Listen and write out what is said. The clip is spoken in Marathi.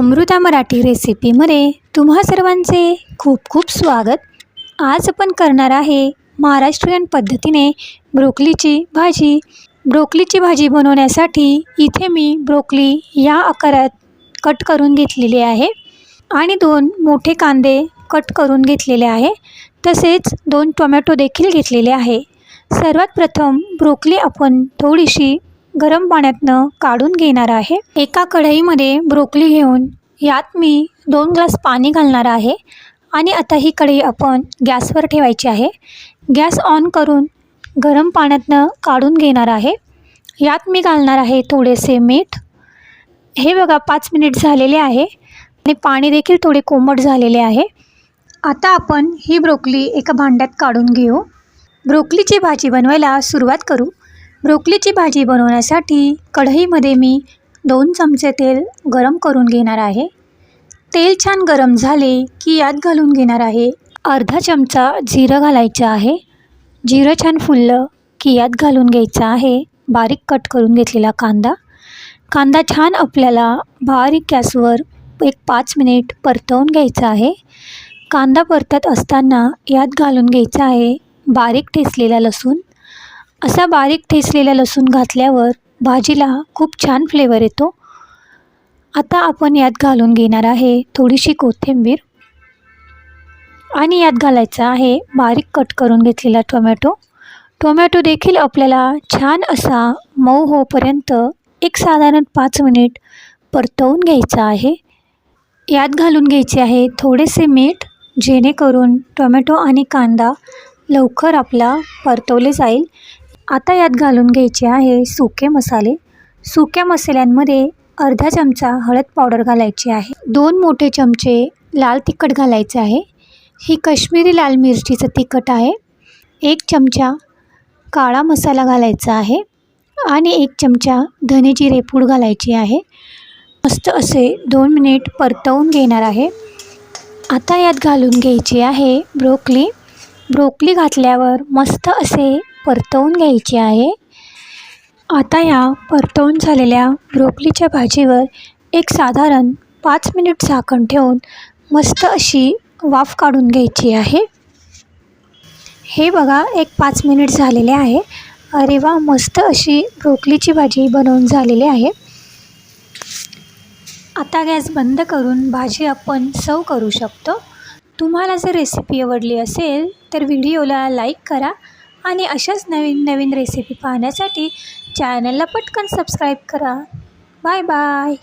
अमृता मराठी रेसिपीमध्ये तुम्हा सर्वांचे खूप खूप स्वागत. आज आपण करणार आहे महाराष्ट्रीयन पद्धतीने ब्रोकलीची भाजी. ब्रोकलीची भाजी बनवण्यासाठी इथे मी ब्रोकली या आकारात कट करून घेतलेली आहे आणि दोन मोठे कांदे कट करून घेतलेले आहे. तसेच दोन टोमॅटो देखील घेतलेले आहे. सर्वात प्रथम ब्रोकली आपण थोडीशी गरम पाण्यातनं काढून घेणार आहे. एका कढईमध्ये ब्रोकली घेऊन यात मी दोन ग्लास पाणी घालणार आहे आणि आता ही कढई आपण गॅसवर ठेवायची आहे. गॅस ऑन करून गरम पाण्यातनं काढून घेणार आहे. यात मी घालणार आहे थोडेसे मीठ. हे बघा पाच मिनिट झालेले आहे आणि पाणी देखील थोडे कोमट झालेले आहे. आता आपण ही ब्रोकली एका भांड्यात काढून घेऊ. ब्रोकलीची भाजी बनवायला सुरुवात करू. ब्रोकलीची भाजी बनवण्यासाठी कढईमध्ये मी दोन चमचे तेल गरम करून घेणार आहे. तेल छान गरम झाले की यात घालून घेणार आहे. अर्धा चमचा जिरं घालायचं आहे. जिरं छान फुललं की यात घालून घ्यायचं आहे. बारीक कट करून घेतलेला कांदा. कांदा छान आपल्याला बारीक गॅसवर एक पाच मिनिट परतवून घ्यायचा आहे. कांदा परतत असताना यात घालून घ्यायचा आहे बारीक ठेचलेला लसूण. असा बारीक ठेचलेला लसूण घातल्यावर भाजीला खूप छान फ्लेवर येतो. आता आपण यात घालून घेणार आहे थोडीशी कोथिंबीर. आणि यात घालायचा आहे बारीक कट करून घेतलेला टोमॅटो टोमॅटो देखील आपल्याला छान असा मऊ होपर्यंत एक साधारण पाच मिनिट परतवून घ्यायचा आहे. यात घालून घ्यायचे आहे थोडेसे मीठ जेणेकरून टोमॅटो आणि कांदा लवकर आपला परतवले जाईल. आता यात घालून घ्यायचे आहे सुके मसाले. सुक्या मसाल्यांमध्ये अर्धा चमचा हळद पावडर घालायची आहे. दोन मोठे चमचे लाल तिखट घालायचे आहे. ही काश्मीरी लाल मिरचीचं तिखट आहे. एक चमचा काळा मसाला घालायचा आहे आणि एक चमचा धने रेपूड घालायची आहे. मस्त असे दोन मिनिट परतवून घेणार आहे. आता यात घालून घ्यायची आहे ब्रोकली. ब्रोकली घातल्यावर मस्त असे परतवून घ्यायची आहे. आता या परतवून झालेल्या ब्रोकलीच्या भाजीवर एक साधारण पाच मिनिट झाकण ठेवून मस्त अशी वाफ काढून घ्यायची आहे. हे बघा एक पाच मिनिट झालेले आहे. अरे वा मस्त अशी ब्रोकलीची भाजी बनवून झालेली आहे. आता गॅस बंद करून भाजी आपण सर्व करू शकतो. तुम्हाला जर रेसिपी आवडली असेल तर व्हिडिओला लाईक करा. आणि अशाच नवीन नवीन रेसिपी पाहण्यासाठी चॅनलला पटकन सबस्क्राईब करा. Bye bye